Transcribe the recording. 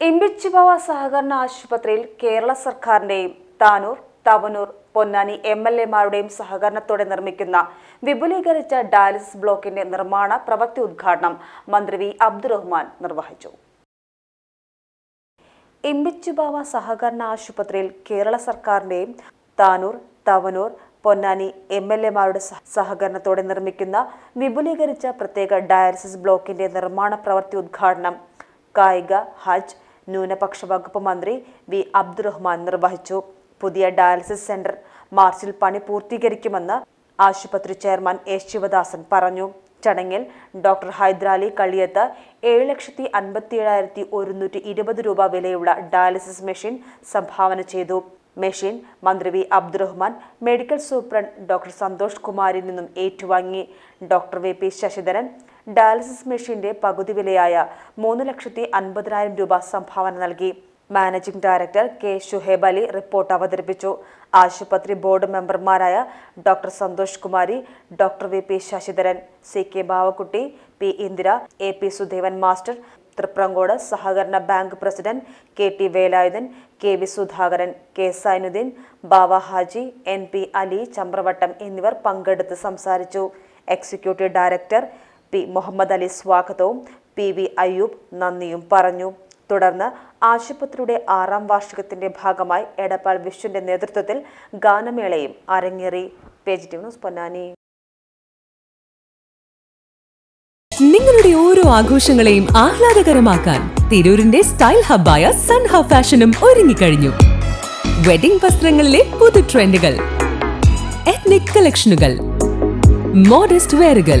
ഇമ്പിച്ചിബാവ സഹകരണ ആശുപത്രിയിൽ കേരള സർക്കാരിന്റെയും താനൂർ തവനൂർ പൊന്നാനി എം എൽ എമാരുടെയും സഹകരണത്തോടെ നിർമ്മിക്കുന്ന വിപുലീകരിച്ച ഡയാലിസിസ് ബ്ലോക്കിന്റെ നിർമ്മാണ പ്രവൃത്തി ഉദ്ഘാടനം മന്ത്രി വി അബ്ദുറഹ്മാൻ നിർവഹിച്ചു. ഇമ്പിച്ചുബാവ സഹകരണ ആശുപത്രിയിൽ കേരള സർക്കാരിന്റെയും താനൂർ തവനൂർ പൊന്നാനി എം എൽ എമാരുടെ സഹകരണത്തോടെ നിർമ്മിക്കുന്ന വിപുലീകരിച്ച പ്രത്യേക ഡയാലിസിസ് ബ്ലോക്കിന്റെ നിർമ്മാണ പ്രവൃത്തി ഉദ്ഘാടനം കായിക ഹജ്ജ് ന്യൂനപക്ഷ വകുപ്പ് മന്ത്രി വി അബ്ദുറഹ്മാൻ നിർവഹിച്ചു. പുതിയ ഡയാലിസിസ് സെന്റർ മാർച്ചിൽ പണി പൂർത്തീകരിക്കുമെന്ന് ആശുപത്രി ചെയർമാൻ എസ് ശിവദാസൻ പറഞ്ഞു. ചടങ്ങിൽ ഡോക്ടർ ഹൈദരാലി കളിയത്ത് ഏഴ് ലക്ഷത്തി അൻപത്തി ഏഴായിരത്തി ഒരുന്നൂറ്റി ഇരുപത് രൂപ വിലയുള്ള ഡയാലിസിസ് മെഷീൻ സംഭാവന ചെയ്തു. മെഷീൻ മന്ത്രി V Abdurahman medical superintendent doctor Santhosh കുമാരിൽ നിന്നും ഏറ്റുവാങ്ങി. Doctor V P Sasidharan dialysis മെഷീന്റെ പകുതി വിലയായ മൂന്ന് ലക്ഷത്തി അൻപതിനായിരം രൂപ സംഭാവന നൽകി. Managing director K Shuhaib Ali report അവതരിപ്പിച്ചു. ആശുപത്രി ബോർഡ് മെമ്പർമാരായ doctor Santhosh Kumari doctor V P Sasidharan C K Bavakutty P Indira A P Sudevan master Thriprangode സഹകരണ bank president K T Velayudhan K V Sudhakaran K Sainudheen Bava Haji N P Ali Chamravattam എന്നിവർ പങ്കെടുത്ത് സംസാരിച്ചു. Executive director P Muhammad Ali സ്വാഗതവും P V Ayyub നന്ദിയും പറഞ്ഞു. തുടർന്ന് ആശുപത്രിയുടെ ആറാം വാർഷികത്തിന്റെ ഭാഗമായി എടപ്പാൾ വിശ്വന്റെ നേതൃത്വത്തിൽ ഗാനമേളയും അരങ്ങേറി. പേജിറ്റീവ് ന്യൂസ് പൊന്നാനി. നിങ്ങളുടെ ഓരോ ആഘോഷങ്ങളെയും ആഹ്ലാദകരമാക്കാൻ തിരൂരിന്റെ സ്റ്റൈൽ ഹബ്ബായ സൺ ഹബ് ഫാഷനും ഒരുങ്ങിക്കഴിഞ്ഞു. വെഡിംഗ് വസ്ത്രങ്ങളിലെ പുതു ട്രെൻഡുകൾ എത്നിക് കളക്ഷനുകൾ മോഡസ്റ്റ് വെയറുകൾ